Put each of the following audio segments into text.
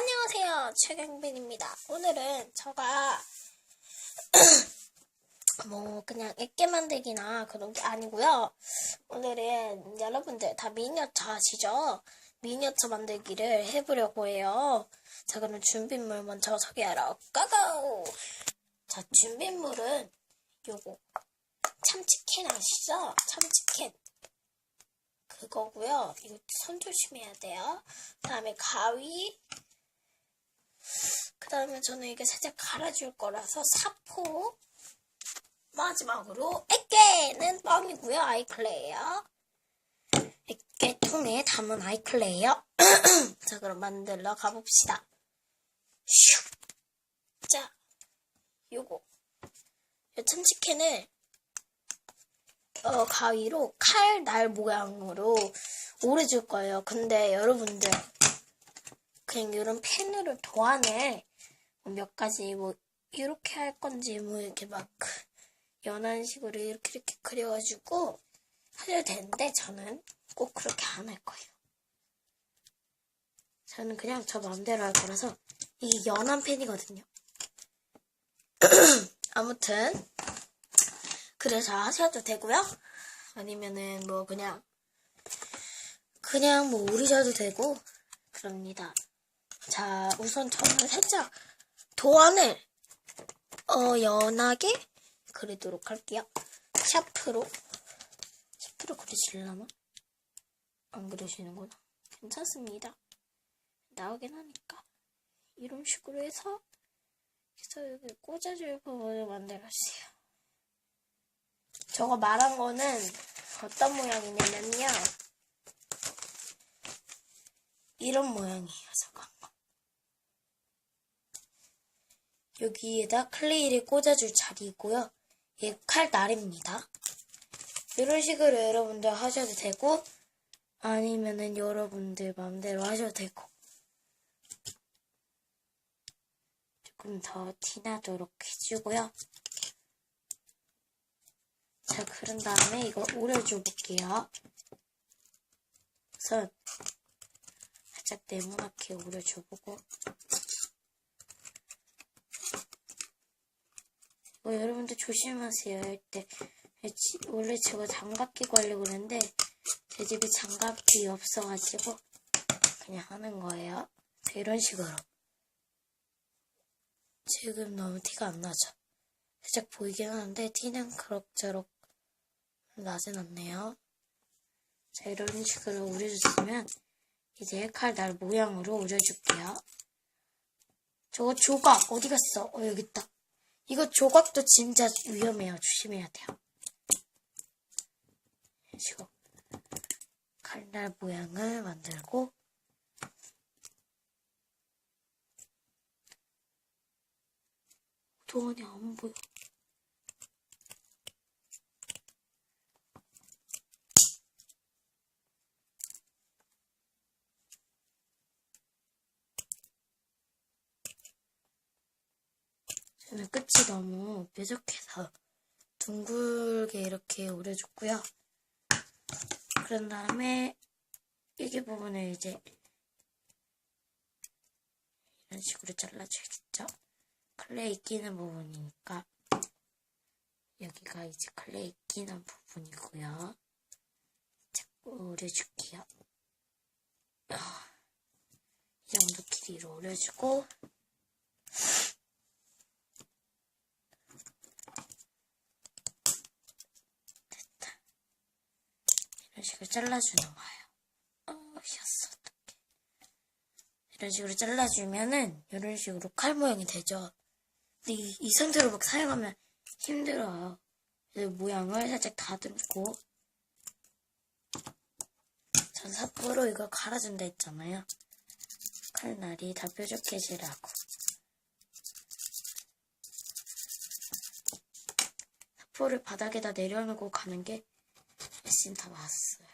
안녕하세요. 최경빈입니다. 오늘은 제가 뭐 그냥 액게 만들기나 그런 게 아니고요. 오늘은 여러분들 다 미니어처 아시죠? 미니어처 만들기를 해보려고 해요. 자 그럼 준비물 먼저 소개하러 고고! 자 준비물은 요거 참치캔 아시죠? 참치캔 그거고요. 이거 손 조심해야 돼요. 그다음에 가위. 그 다음에 저는 이게 살짝 갈아줄 거라서 사포. 마지막으로 액계는 뻥이고요. 아이클레이요. 액계 통에 담은 아이클레이요. 자 그럼 만들러 가봅시다. 슉. 자, 요거. 요 참치캔을 어, 가위로 칼 날 모양으로 오래 줄 거예요. 근데 여러분들 그냥 이런 펜으로 도안에 몇 가지 뭐 이렇게 할 건지 뭐 이렇게 막 연한 식으로 이렇게 이렇게 그려가지고 하셔도 되는데 저는 꼭 그렇게 안 할 거예요. 저는 그냥 저 마음대로 할 거라서 이게 연한 펜이거든요. 아무튼 그래서 하셔도 되고요. 아니면은 뭐 그냥 그냥 뭐 우리셔도 되고 그럽니다. 자, 우선 저는 살짝 도안을 어 연하게 그리도록 할게요. 샤프로 샤프로 그리시려나? 안 그리시는구나. 괜찮습니다. 나오긴 하니까 이런 식으로 해서 그래서 여기 꽂아줄 부분을 만들었어요. 저거 말한 거는 어떤 모양이냐면요. 이런 모양이에요, 잠깐만. 여기에다 클레이를 꽂아줄 자리이고요. 얘 칼날입니다. 이런 식으로 여러분들 하셔도 되고, 아니면은 여러분들 마음대로 하셔도 되고. 조금 더 티나도록 해주고요. 자, 그런 다음에 이거 오려줘 볼게요. 우선 살짝 네모나게 오려줘 보고 뭐 여러분들 조심하세요 할때 원래 제가 장갑 끼고 하려고 그랬는데 제 집에 장갑이 없어가지고 그냥 하는 거예요. 이런 식으로 지금 너무 티가 안 나죠? 살짝 보이긴 하는데 티는 그럭저럭 나진 않네요. 자, 이런 식으로 우려줬으면 이제 칼 날 모양으로 우려줄게요. 저거 조각 어디 갔어? 어 여기 있다. 이거 조각도 진짜 위험해요. 조심해야 돼요. 식으로 칼날 모양을 만들고 도안이 안 보여. 저는 끝이 너무 뾰족해서 둥글게 이렇게 오려줬고요. 그런 다음에 여기 부분을 이제 이런 식으로 잘라줘야겠죠? 클레이 끼는 부분이니까 여기가 이제 클레이 끼는 부분이고요. 자꾸 오려줄게요. 이 정도 길이로 오려주고 식으로 잘라주는 거예요. 어, 휘었어. 어떡해. 이런 식으로 잘라주면은 이런 식으로 칼 모양이 되죠. 근데 이, 이 상태로 막 사용하면 힘들어요. 그래서 모양을 살짝 다듬고 전 삿포로 이거 갈아준다 했잖아요. 칼날이 다 뾰족해지라고. 삿포를 바닥에다 내려놓고 가는 게 훨씬 더 나았어요.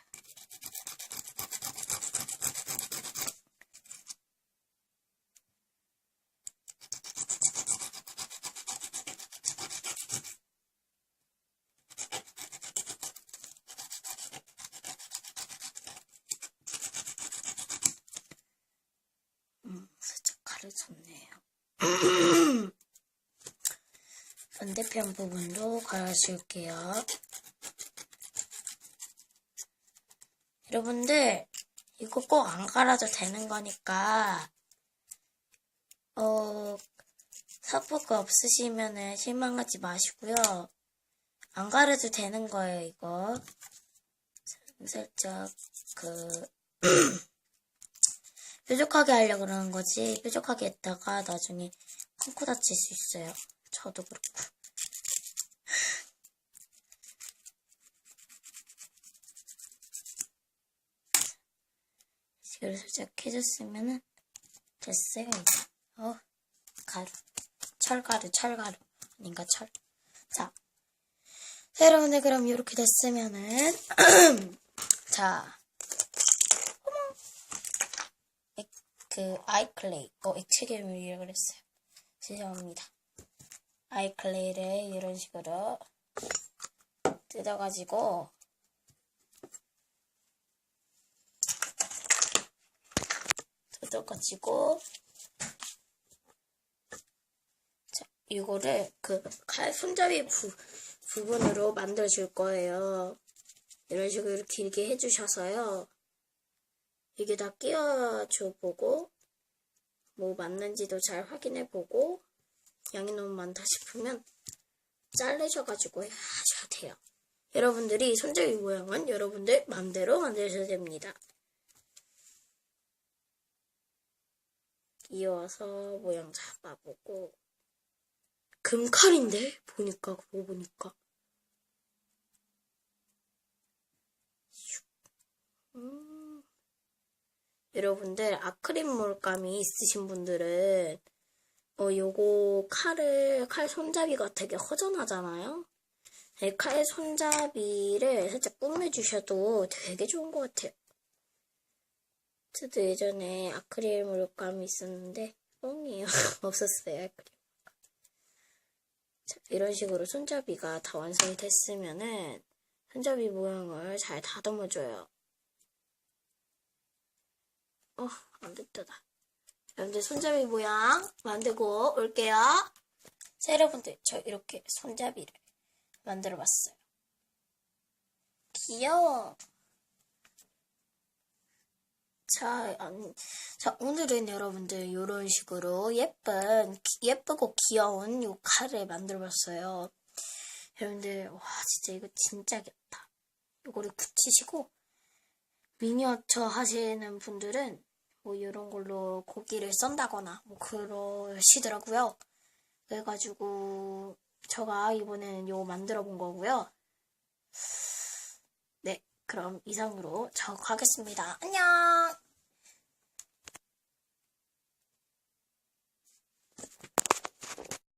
음, 살짝 때문에요. 반대편 부분도 갈아줄게요. 여러분들, 이거 꼭 안 갈아도 되는 거니까, 어, 사포가 없으시면은 실망하지 마시고요. 안 갈아도 되는 거예요, 이거. 살짝, 그, 뾰족하게 하려고 그러는 거지. 뾰족하게 했다가 나중에 콩코 다칠 수 있어요. 저도 그렇고. 이걸 살짝 해줬으면은 됐어요. 어, 가루. 철가루, 철가루. 아닌가, 철. 자. 자, 여러분들, 그럼 이렇게 됐으면은, 자. 액, 그, 아이클레이. 어, 액체괴물이라고 그랬어요. 죄송합니다. 아이클레이를 이런 식으로 뜯어가지고, 뜯어가지고, 자, 이거를 그 칼 손잡이 부, 부분으로 만들어 줄 거예요. 이런 식으로 길게 해주셔서요. 이게 다 끼워줘 보고, 뭐 맞는지도 잘 확인해 보고, 양이 너무 많다 싶으면 잘르셔가지고 하셔야 돼요. 여러분들이 손잡이 모양은 여러분들 마음대로 만드셔도 됩니다. 끼워서 모양 잡아보고, 금칼인데? 보니까, 그거 보니까. 음. 여러분들, 아크릴 몰감이 있으신 분들은, 어, 요거 칼을, 칼 손잡이가 되게 허전하잖아요? 네, 칼 손잡이를 살짝 꾸며주셔도 되게 좋은 것 같아요. 저도 예전에 아크릴 물감이 있었는데, 뻥이에요. 없었어요, 아크릴. 자, 이런 식으로 손잡이가 다 완성이 됐으면은 손잡이 모양을 잘 다듬어줘요. 어, 안 됐다. 여러분들 손잡이 모양 만들고 올게요. 자, 여러분들 저 이렇게 손잡이를 만들어 봤어요. 귀여워. 자, 음, 자, 오늘은 여러분들 이런 식으로 예쁜, 기- 예쁘고 귀여운 요 칼을 만들어 봤어요. 여러분들, 와, 진짜 이거 진짜 귀엽다. 이거를 굳히시고, 미니어처 하시는 분들은 뭐 이런 걸로 고기를 썬다거나 뭐 그러시더라고요. 그래가지고, 제가 이번에는 요거 만들어 본 거고요. 네, 그럼 이상으로 저 가겠습니다. 안녕!